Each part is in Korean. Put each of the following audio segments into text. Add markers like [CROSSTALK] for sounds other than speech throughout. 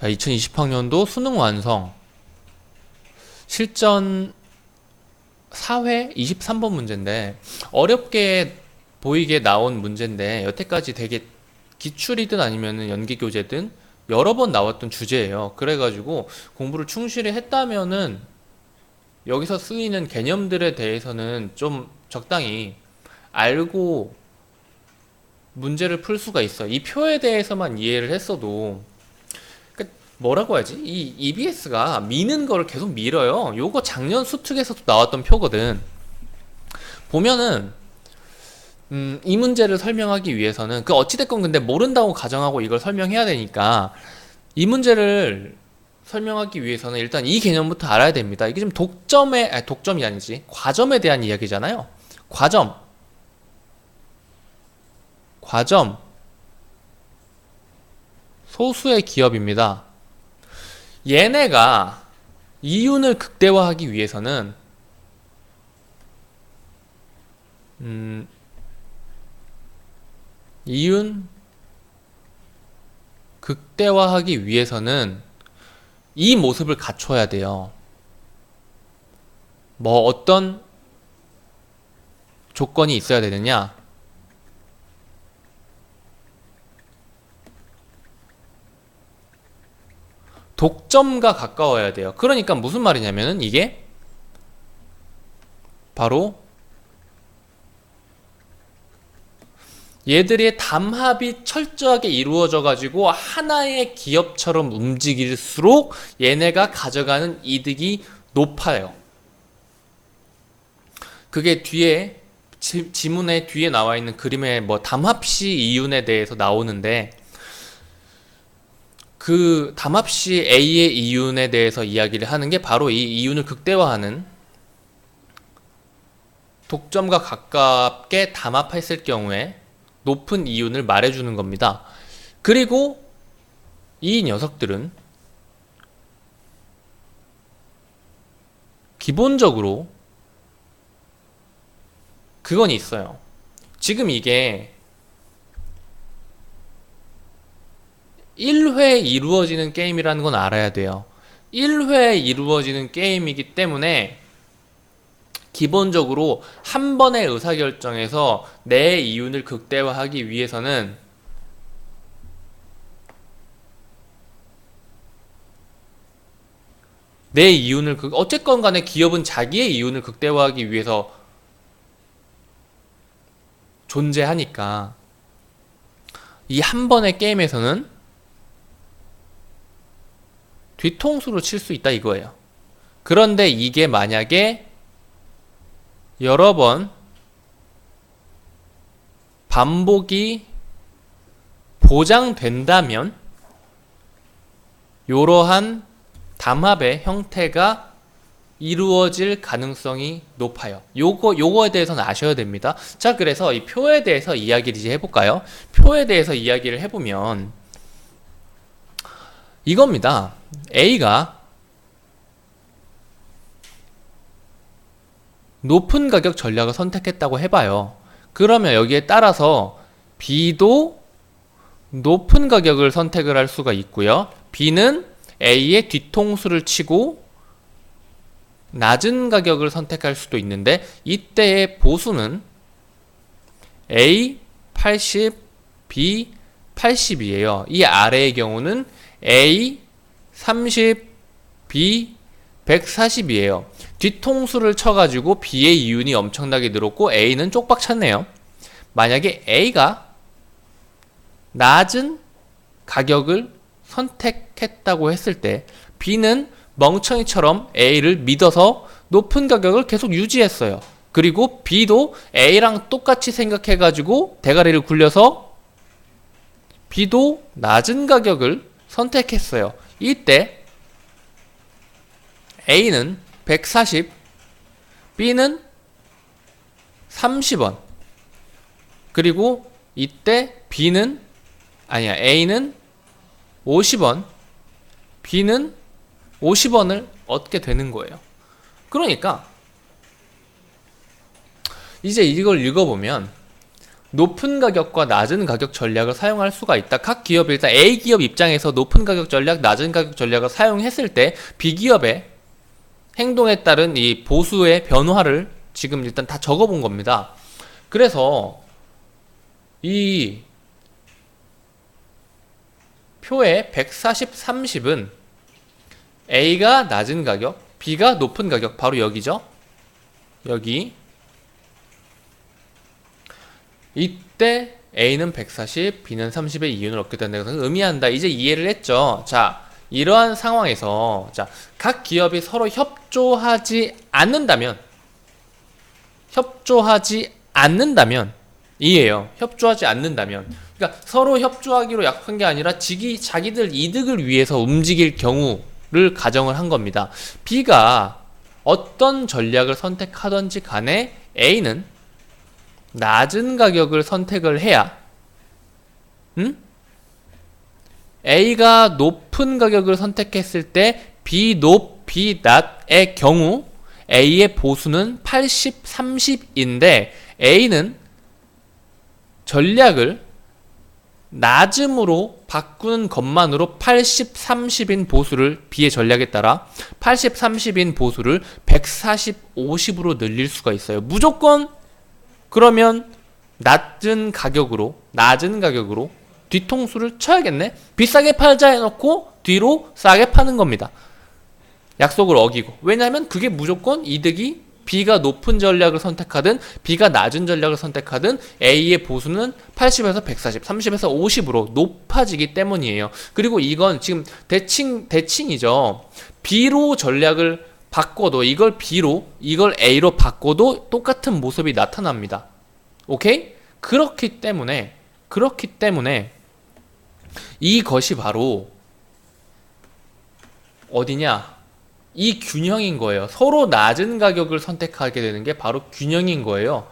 자, 2020학년도 수능 완성. 실전 4회 23번 문제인데 어렵게 보이게 나온 문제인데 여태까지 되게 기출이든 아니면은 연기 교재든 여러 번 나왔던 주제예요. 그래가지고 공부를 충실히 했다면은 여기서 쓰이는 개념들에 대해서는 좀 적당히 알고 문제를 풀 수가 있어. 이 표에 대해서만 이해를 했어도 뭐라고 하지? 이 EBS가 미는 거를 계속 밀어요. 요거 작년 수특에서도 나왔던 표거든. 보면은 음, 이 문제를 설명하기 위해서는 그 어찌됐건 근데 모른다고 가정하고 이걸 설명해야 되니까 이 문제를 설명하기 위해서는 일단 이 개념부터 알아야 됩니다. 이게 좀 독점의 아니, 독점이 아니지 과점에 대한 이야기잖아요. 과점, 과점, 소수의 기업입니다. 얘네가 이윤을 극대화하기 위해서는 음, 이윤 극대화하기 위해서는 이 모습을 갖춰야 돼요. 뭐 어떤 조건이 있어야 되느냐? 독점과 가까워야 돼요. 그러니까 무슨 말이냐면은 이게 바로 얘들의 담합이 철저하게 이루어져 가지고 하나의 기업처럼 움직일수록 얘네가 가져가는 이득이 높아요. 그게 뒤에 지, 지문의 뒤에 나와 있는 그림에 뭐 담합시 이윤에 대해서 나오는데 그 담합시 A의 이윤에 대해서 이야기를 하는 게 바로 이 이윤을 극대화하는 독점과 가깝게 담합했을 경우에 높은 이윤을 말해주는 겁니다. 그리고 이 녀석들은 기본적으로 그건 있어요. 지금 이게 1회 이루어지는 게임이라는 건 알아야 돼요. 1회 이루어지는 게임이기 때문에 기본적으로 한 번의 의사결정에서 내 이윤을 극대화하기 위해서는 내 이윤을 극, 어쨌건 간에 기업은 자기의 이윤을 극대화하기 위해서 존재하니까 이 한 번의 게임에서는 뒤통수로 칠 수 있다 이거예요. 그런데 이게 만약에 여러 번 반복이 보장된다면 이러한 담합의 형태가 이루어질 가능성이 높아요. 요거 요거에 대해서는 아셔야 됩니다. 자, 그래서 이 표에 대해서 이야기를 이제 해 볼까요? 표에 대해서 이야기를 해 보면 이겁니다. A가 높은 가격 전략을 선택했다고 해봐요. 그러면 여기에 따라서 B도 높은 가격을 선택을 할 수가 있고요. B는 A의 뒤통수를 치고 낮은 가격을 선택할 수도 있는데 이때의 보수는 A 80, B 80이에요. 이 아래의 경우는 A 30, B 140이에요. 뒤통수를 쳐가지고 B의 이윤이 엄청나게 늘었고 A는 쪽박 찼네요. 만약에 A가 낮은 가격을 선택했다고 했을 때 B는 멍청이처럼 A를 믿어서 높은 가격을 계속 유지했어요. 그리고 B도 A랑 똑같이 생각해가지고 대가리를 굴려서 B도 낮은 가격을 선택했어요. 이때 A는 140, B는 30원. 그리고 이때 B는 아니야 A는 50원, B는 50원을 얻게 되는 거예요. 그러니까 이제 이걸 읽어보면 높은 가격과 낮은 가격 전략을 사용할 수가 있다. 각 기업 일단 A 기업 입장에서 높은 가격 전략, 낮은 가격 전략을 사용했을 때 B 기업의 행동에 따른 이 보수의 변화를 지금 일단 다 적어본 겁니다. 그래서 이 표의 140, 30은 A가 낮은 가격, B가 높은 가격, 바로 여기죠. 여기. 이때 A는 140, B는 30의 이윤을 얻게 된다는 것을 의미한다. 이제 이해를 했죠. 자, 이러한 상황에서 자, 각 기업이 서로 협조하지 않는다면 협조하지 않는다면 이에요. 협조하지 않는다면. 그러니까 서로 협조하기로 약속한 게 아니라 지기 자기들 이득을 위해서 움직일 경우를 가정을 한 겁니다. B가 어떤 전략을 선택하든지 간에 A는 낮은 가격을 선택을 해야 음? A가 높은 가격을 선택했을 때 B 높, B 낮의 경우 A의 보수는 80, 30인데 A는 전략을 낮음으로 바꾸는 것만으로 80, 30인 보수를 B의 전략에 따라 80, 30인 보수를 140, 50으로 늘릴 수가 있어요. 무조건 그러면 낮은 가격으로 낮은 가격으로 뒤통수를 쳐야겠네. 비싸게 팔자 해놓고 뒤로 싸게 파는 겁니다. 약속을 어기고 왜냐하면 그게 무조건 이득이 B가 높은 전략을 선택하든 B가 낮은 전략을 선택하든 A의 보수는 80에서 140, 30에서 50으로 높아지기 때문이에요. 그리고 이건 지금 대칭 대칭이죠. B로 전략을 바꿔도 이걸 B로 이걸 A로 바꿔도 똑같은 모습이 나타납니다. 오케이? 그렇기 때문에 그렇기 때문에 이것이 바로 어디냐? 이 균형인 거예요. 서로 낮은 가격을 선택하게 되는 게 바로 균형인 거예요.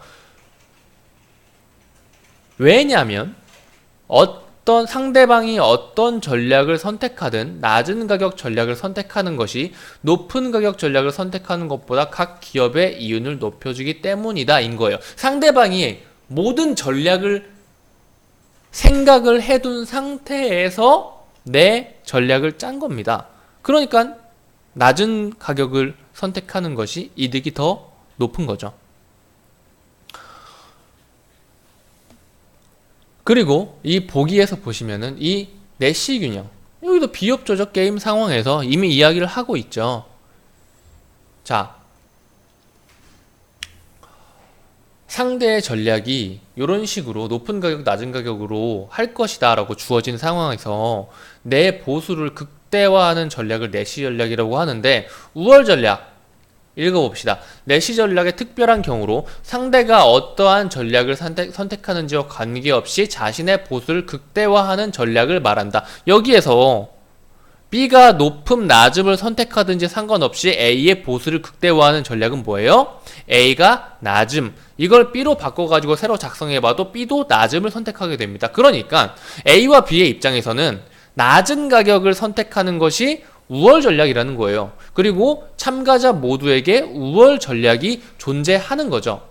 왜냐하면 어떤 상대방이 어떤 전략을 선택하든 낮은 가격 전략을 선택하는 것이 높은 가격 전략을 선택하는 것보다 각 기업의 이윤을 높여주기 때문이다 인 거예요. 상대방이 모든 전략을 생각을 해둔 상태에서 내 전략을 짠 겁니다. 그러니까 낮은 가격을 선택하는 것이 이득이 더 높은 거죠. 그리고 이 보기에서 보시면은 이 내시 균형 여기도 비협 조적 게임 상황에서 이미 이야기를 하고 있죠. 자, 상대의 전략이 이런 식으로 높은 가격, 낮은 가격으로 할 것이다 라고 주어진 상황에서 내 보수를 극대화하는 전략을 내시 전략이라고 하는데 우월 전략 읽어봅시다. 내시 전략의 특별한 경우로 상대가 어떠한 전략을 선택, 선택 하는지와 관계없이 자신의 보수를 극대화하는 전략을 말한다. 여기에서 B가 높음, 낮음을 선택하든지 상관없이 A의 보수를 극대화하는 전략은 뭐예요? A가 낮음. 이걸 B로 바꿔가지고 새로 작성해봐도 B도 낮음을 선택하게 됩니다. 그러니까 A와 B의 입장에서는 낮은 가격을 선택하는 것이 우월 전략이라는 거예요. 그리고 참가자 모두에게 우월 전략이 존재하는 거죠.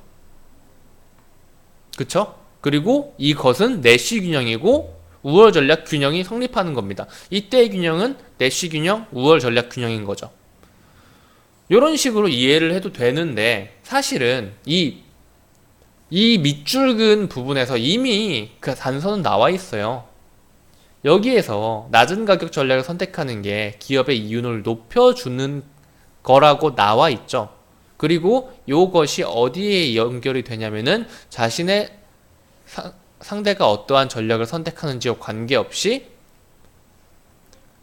그쵸? 그리고 이것은 내시 균형이고 우월 전략 균형이 성립하는 겁니다. 이때의 균형은 내시 균형, 우월 전략 균형인 거죠. 이런 식으로 이해를 해도 되는데 사실은 이, 이 밑줄 근 부분에서 이미 그 단서는 나와 있어요. 여기에서 낮은 가격 전략을 선택하는 게 기업의 이윤을 높여주는 거라고 나와 있죠. 그리고 이것이 어디에 연결이 되냐면은 자신의 사, 상대가 어떠한 전략을 선택하는지와 관계없이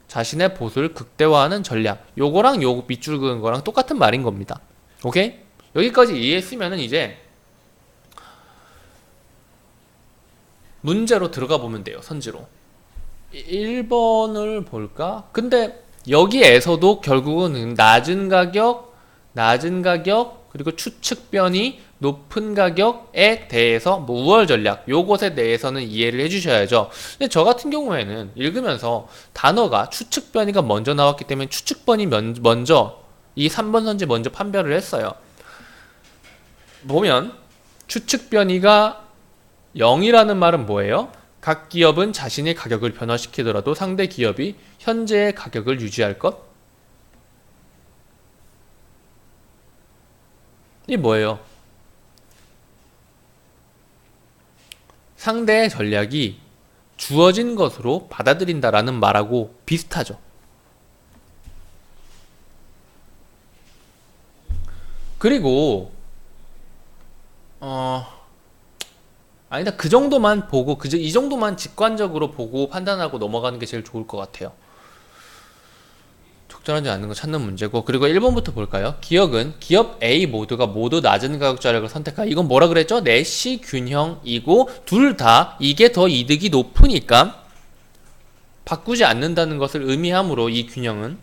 자신의 보수를 극대화하는 전략. 요거랑 요 밑줄 그은 거랑 똑같은 말인 겁니다. 오케이? 여기까지 이해했으면은 이제 문제로 들어가 보면 돼요. 선지로. 1번을 볼까? 근데 여기에서도 결국은 낮은 가격, 낮은 가격, 그리고 추측 변이, 높은 가격에 대해서 뭐 우월 전략 요것에 대해서는 이해를 해주셔야죠. 근데 저 같은 경우에는 읽으면서 단어가 추측 변이가 먼저 나왔기 때문에 추측 변이 먼저 이 3번 선지 먼저 판별을 했어요. 보면 추측 변이가 0이라는 말은 뭐예요? 각 기업은 자신의 가격을 변화시키더라도 상대 기업이 현재의 가격을 유지할 것? 이 뭐예요? 상대의 전략이 주어진 것으로 받아들인다라는 말하고 비슷하죠. 그리고 어 아니다 그 정도만 보고 그이 정도만 직관적으로 보고 판단하고 넘어가는 게 제일 좋을 것 같아요. 적절하지 않는 거 찾는 문제고 그리고 1번부터 볼까요? 기억은 기업 A 모두가 모두 낮은 가격 전략을 선택하 이건 뭐라 그랬죠? 내시 균형이고 둘 다 이게 더 이득이 높으니까 바꾸지 않는다는 것을 의미하므로 이 균형은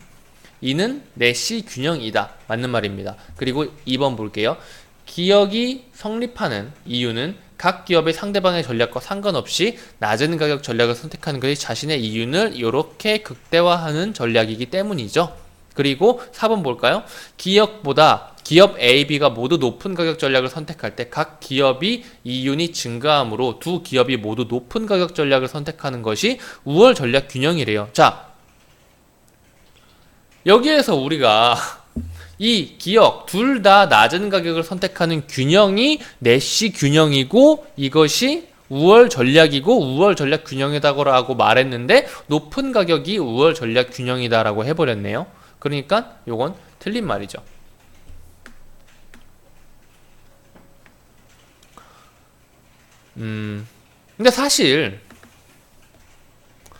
이는 내시 균형이다 맞는 말입니다. 그리고 2번 볼게요. 기억이 성립하는 이유는 각 기업의 상대방의 전략과 상관없이 낮은 가격 전략을 선택하는 것이 자신의 이윤을 이렇게 극대화하는 전략이기 때문이죠. 그리고 4번 볼까요? 기업보다 기업 A, B가 모두 높은 가격 전략을 선택할 때 각 기업이 이윤이 증가하므로 두 기업이 모두 높은 가격 전략을 선택하는 것이 우월 전략 균형이래요. 자, 여기에서 우리가 [LAUGHS] 이 기업 둘다 낮은 가격을 선택하는 균형이 내시 균형이고 이것이 우월 전략이고 우월 전략 균형이다라고 말했는데 높은 가격이 우월 전략 균형이다라고 해버렸네요. 그러니까 요건 틀린 말이죠. 음, 근데 사실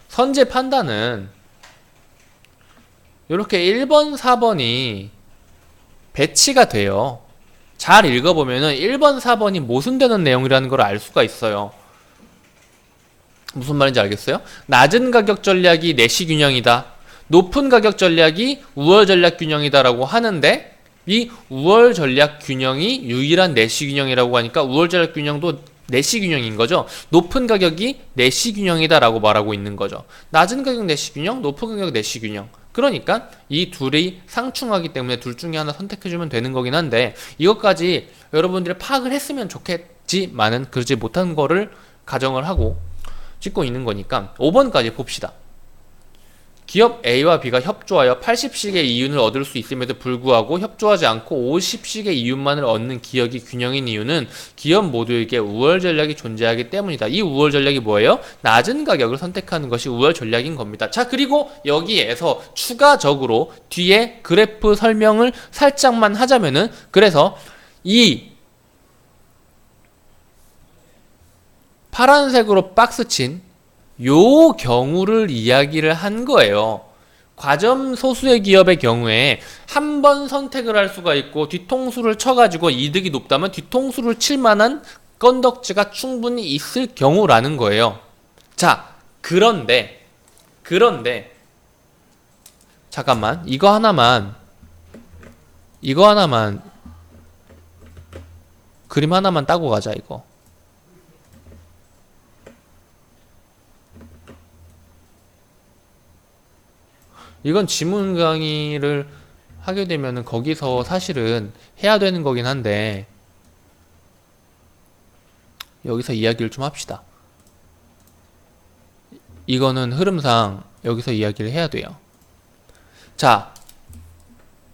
선제 판단은 이렇게 1번, 4번이 배치가 돼요. 잘 읽어보면은 1번, 4번이 모순되는 내용이라는 걸 알 수가 있어요. 무슨 말인지 알겠어요? 낮은 가격 전략이 내시 균형이다. 높은 가격 전략이 우월 전략 균형이다라고 하는데 이 우월 전략 균형이 유일한 내시 균형이라고 하니까 우월 전략 균형도 내시 균형인 거죠. 높은 가격이 내시 균형이다라고 말하고 있는 거죠. 낮은 가격 내시 균형, 높은 가격 내시 균형. 그러니까 이 둘이 상충하기 때문에 둘 중에 하나 선택해주면 되는 거긴 한데 이것까지 여러분들이 파악을 했으면 좋겠지만은 그러지 못한 거를 가정을 하고 찍고 있는 거니까 5번까지 봅시다. 기업 A와 B가 협조하여 80씩의 이윤을 얻을 수 있음에도 불구하고 협조하지 않고 50씩의 이윤만을 얻는 기업이 균형인 이유는 기업 모두에게 우월 전략이 존재하기 때문이다. 이 우월 전략이 뭐예요? 낮은 가격을 선택하는 것이 우월 전략인 겁니다. 자, 그리고 여기에서 추가적으로 뒤에 그래프 설명을 살짝만 하자면은 그래서 이 파란색으로 박스 친 요 경우를 이야기를 한 거예요. 과점 소수의 기업의 경우에 한 번 선택을 할 수가 있고 뒤통수를 쳐가지고 이득이 높다면 뒤통수를 칠 만한 건덕지가 충분히 있을 경우라는 거예요. 자, 그런데, 그런데, 잠깐만, 이거 하나만, 이거 하나만, 그림 하나만 따고 가자, 이거. 이건 지문 강의를 하게 되면은 거기서 사실은 해야 되는 거긴 한데 여기서 이야기를 좀 합시다. 이거는 흐름상 여기서 이야기를 해야 돼요. 자,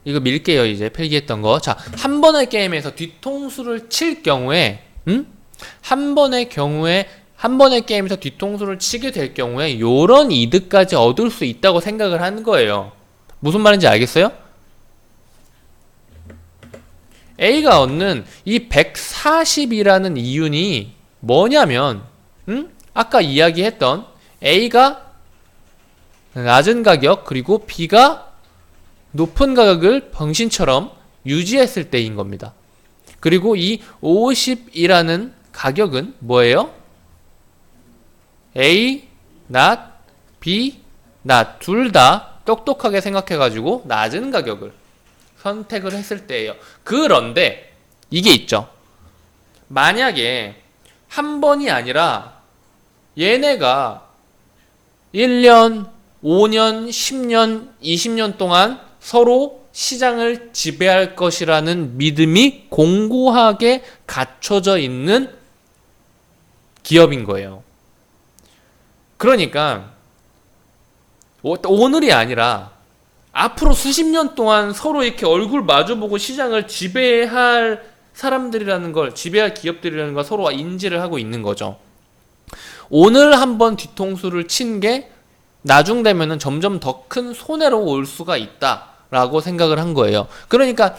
이거 밀게요, 이제 필기했던 거. 자, 한 번의 게임에서 뒤통수를 칠 경우에, 음? 한 번의 경우에 한 번의 게임에서 뒤통수를 치게 될 경우에 요런 이득까지 얻을 수 있다고 생각을 하는 거예요. 무슨 말인지 알겠어요? A가 얻는 이 140이라는 이윤이 뭐냐면, 음? 아까 이야기했던 A가 낮은 가격 그리고 B가 높은 가격을 병신처럼 유지했을 때인 겁니다. 그리고 이 50이라는 가격은 뭐예요? A, not, B, not 둘 다 똑똑하게 생각해가지고 낮은 가격을 선택을 했을 때예요. 그런데 이게 있죠. 만약에 한 번이 아니라 얘네가 1년, 5년, 10년, 20년 동안 서로 시장을 지배할 것이라는 믿음이 공고하게 갖춰져 있는 기업인 거예요. 그러니까 오- 오늘이 아니라 앞으로 수십 년 동안 서로 이렇게 얼굴 마주보고 시장을 지배할 사람들이라는 걸 지배할 기업들이라는 걸 서로 인지를 하고 있는 거죠. 오늘 한번 뒤통수를 친 게 나중 되면은 점점 더 큰 손해로 올 수가 있다라고 생각을 한 거예요. 그러니까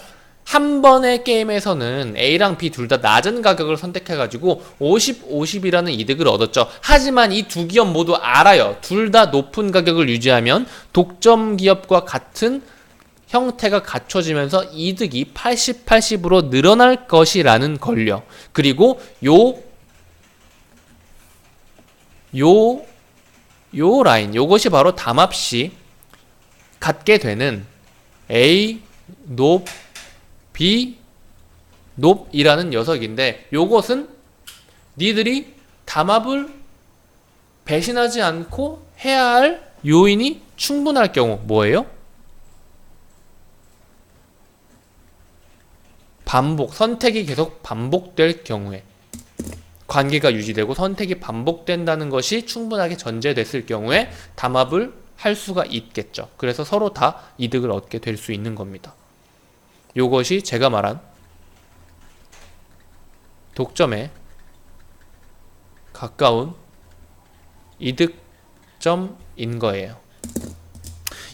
한 번의 게임에서는 A랑 B 둘 다 낮은 가격을 선택해가지고 50, 50이라는 이득을 얻었죠. 하지만 이 두 기업 모두 알아요. 둘 다 높은 가격을 유지하면 독점 기업과 같은 형태가 갖춰지면서 이득이 80, 80으로 늘어날 것이라는 걸요. 그리고 요, 요, 요 라인, 요것이 바로 담합시 갖게 되는 A, 높, B, 높이라는 녀석인데 요것은 니들이 담합을 배신하지 않고 해야 할 요인이 충분할 경우 뭐예요? 반복, 선택이 계속 반복될 경우에 관계가 유지되고 선택이 반복된다는 것이 충분하게 전제됐을 경우에 담합을 할 수가 있겠죠. 그래서 서로 다 이득을 얻게 될 수 있는 겁니다. 요것이 제가 말한 독점에 가까운 이득점인 거예요.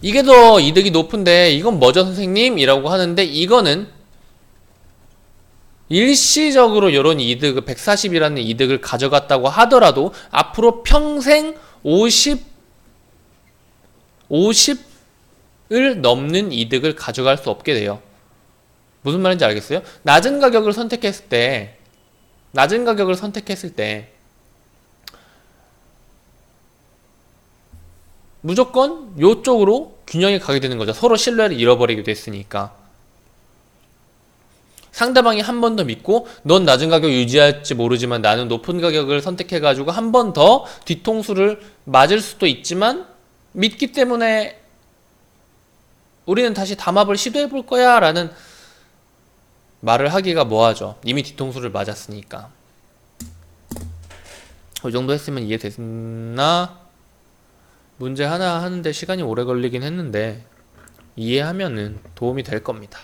이게 더 이득이 높은데 이건 뭐죠 선생님? 이라고 하는데 이거는 일시적으로 이런 이득, 140이라는 이득을 가져갔다고 하더라도 앞으로 평생 50, 50을 넘는 이득을 가져갈 수 없게 돼요. 무슨 말인지 알겠어요? 낮은 가격을 선택했을 때, 낮은 가격을 선택했을 때, 무조건 요쪽으로 균형이 가게 되는 거죠. 서로 신뢰를 잃어버리게 됐으니까. 상대방이 한 번 더 믿고 넌 낮은 가격 유지할지 모르지만 나는 높은 가격을 선택해 가지고 한 번 더 뒤통수를 맞을 수도 있지만 믿기 때문에 우리는 다시 담합을 시도해 볼 거야 라는 말을 하기가 뭐하죠. 이미 뒤통수를 맞았으니까. 이 정도 했으면 이해됐나? 문제 하나 하는데 시간이 오래 걸리긴 했는데 이해하면은 도움이 될 겁니다.